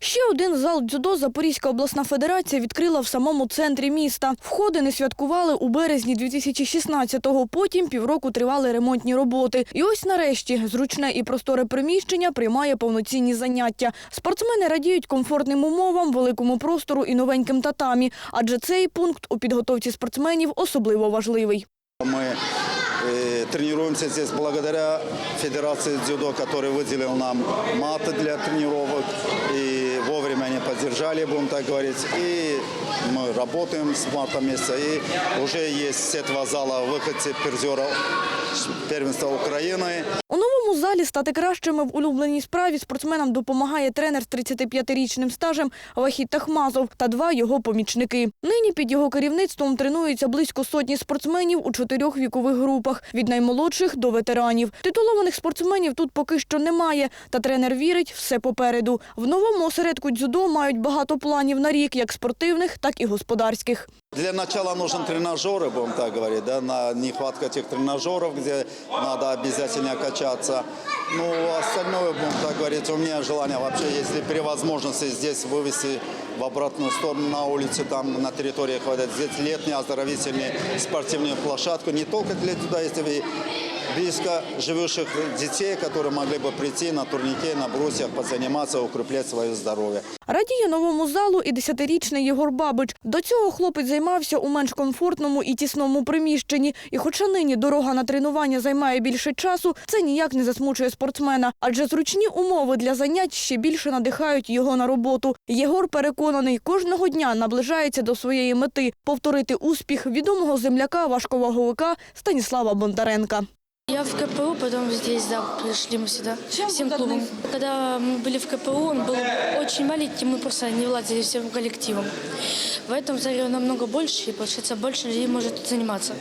Ще один зал дзюдо Запорізька обласна федерація відкрила в самому центрі міста. Входи не святкували у березні 2016-го. Потім півроку тривали ремонтні роботи. І ось нарешті зручне і просторе приміщення приймає повноцінні заняття. Спортсмени радіють комфортним умовам, великому простору і новеньким татамі, адже цей пункт у підготовці спортсменів особливо важливий. Мы э, тренируемся здесь благодаря Федерации дзюдо, который выделил нам маты для тренировок. И вовремя они поддержали, будем так говорить. И мы работаем с марта месяца. И уже есть все два зала выходцы призера первенства Украины. У новому залі стати кращими в улюбленій справі спортсменам допомагає тренер з 35-річним стажем Вахід Тахмазов та два його помічники. Нині під його керівництвом тренуються близько сотні спортсменів у чотирьох вікових групах від наймолодших до ветеранів. Титулованих спортсменів тут поки що немає, та тренер вірить все попереду. В новому осередку дзюдо мають багато планів на рік, як спортивних, так і господарських. Для начала нужен тренажеры, будем так говорить, да, на нехватка тех тренажеров, где надо обязательно качаться. Ну, остальное, будем так говорить, у меня желание вообще, если при возможности здесь вывести в обратную сторону на улице, там на территории хватает, здесь летнюю оздоровительную спортивную площадку, не только для туда, если вы близко живущих детей, которые могли бы прийти на турнике, на брусьях, позаниматься, укреплять свое здоровье. Радіє новому залу і десятирічний Єгор Бабич. До цього хлопець займався у менш комфортному і тісному приміщенні. І хоча нині дорога на тренування займає більше часу, це ніяк не засмучує спортсмена. Адже зручні умови для занять ще більше надихають його на роботу. Єгор переконаний, кожного дня наближається до своєї мети повторити успіх відомого земляка важковаговика Станіслава Бондаренка. Я в КПУ, потом здесь, да, пришли мы сюда, всем клубом. Когда мы были в КПУ, он был очень маленький, мы просто не владели всем коллективом. В этом зале намного больше, и получается больше людей может заниматься.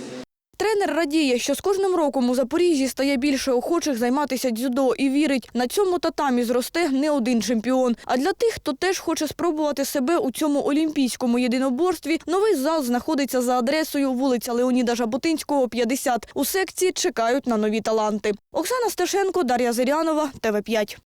Тренер радіє, що з кожним роком у Запоріжжі стає більше охочих займатися дзюдо і вірить, на цьому татамі зросте не один чемпіон. А для тих, хто теж хоче спробувати себе у цьому олімпійському єдиноборстві, новий зал знаходиться за адресою вулиця Леоніда Жаботинського, 50. У секції чекають на нові таланти. Оксана Сташенко, Дар'я Зирянова, ТВ5.